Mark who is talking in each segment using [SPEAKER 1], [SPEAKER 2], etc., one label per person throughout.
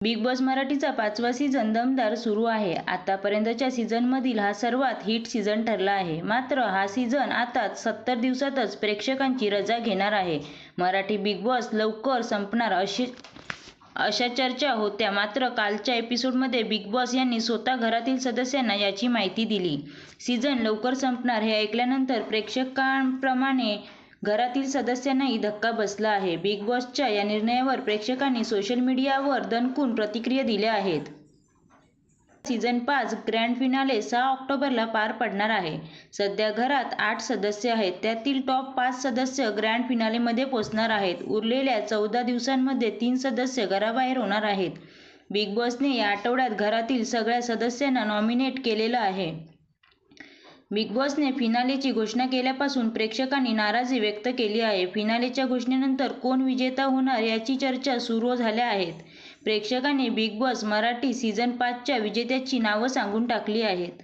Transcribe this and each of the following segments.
[SPEAKER 1] Big boss मराठीचा पाचवा season दमदार सुरू आहे. आतापर्यंतच्या सीझनमधील हा सर्वात हिट सीझन ठरला आहे. मात्र हा सीझन आता सत्तर दिवसातच प्रेक्षकांची रजा घेणार आहे. मराठी बिग बॉस लवकर संपणार अशी अशा चर्चा होत्या. मात्र कालच्या एपिसोडमध्ये बिग बॉस यांनी स्वतः घरातील सदस्यांना याची माहिती दिली. सीझन लवकर संपणार हे ऐकल्यानंतर प्रेक्षकांप्रमाणे घरातील सदस्यांनाही धक्का बसला आहे. बिग बॉसच्या या निर्णयावर प्रेक्षकांनी सोशल मीडियावर दणकून प्रतिक्रिया दिल्या आहेत. सीझन पाच ग्रँड फिनाले सहा ऑक्टोबरला पार पडणार आहे. सध्या घरात आठ सदस्य आहेत. त्यातील टॉप पाच सदस्य ग्रँड फिनालेमध्ये पोहोचणार आहेत. उरलेल्या चौदा दिवसांमध्ये तीन सदस्य घराबाहेर होणार आहेत. बिग बॉसने या आठवड्यात घरातील सगळ्या सदस्यांना नॉमिनेट केलेलं आहे. बिग बॉसने फिनालेची घोषणा केल्यापासून प्रेक्षकांनी नाराजी व्यक्त केली आहे. फिनालेच्या घोषणेनंतर कोण विजेता होणार याची चर्चा सुरू झाल्या आहेत. प्रेक्षकांनी बिग बॉस मराठी सीझन पाचच्या विजेत्याची नावं सांगून टाकली आहेत.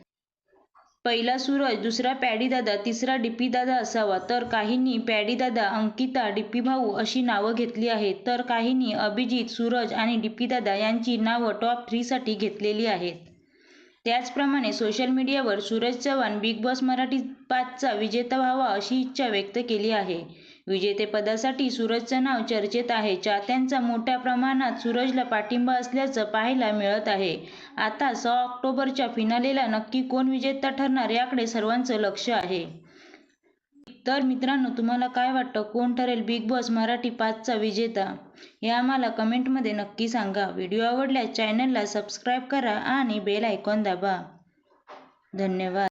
[SPEAKER 1] पहिला सूरज दुसरा पॅडीदादा तिसरा डिपीदादा असावा. तर काहींनी पॅडीदादा अंकिता डिप्पी भाऊ अशी नावं घेतली आहेत. तर काहींनी अभिजित सूरज आणि डिप्पीदादा यांची नावं टॉप थ्रीसाठी घेतलेली आहेत. त्याचप्रमाणे सोशल मीडियावर सूरज चव्हाण बिग बॉस मराठी पाचचा विजेता व्हावा अशी इच्छा व्यक्त केली आहे. विजेतेपदासाठी सूरजचं नाव चर्चेत आहे. चाहत्यांचा मोठ्या प्रमाणात सूरजला पाठिंबा असल्याचं पाहायला मिळत आहे. आता सहा ऑक्टोबरच्या फिनालेला नक्की कोण विजेता ठरणार याकडे सर्वांचं लक्ष आहे. तर मित्रांनो तुम्हाला काय वाटतं? कोण ठरेल बिग बॉस मराठी पाचचा विजेता? हे आम्हाला कमेंटमध्ये नक्की सांगा. व्हिडिओ आवडल्यास चॅनलला सबस्क्राईब करा आणि बेल आयकॉन दाबा. धन्यवाद.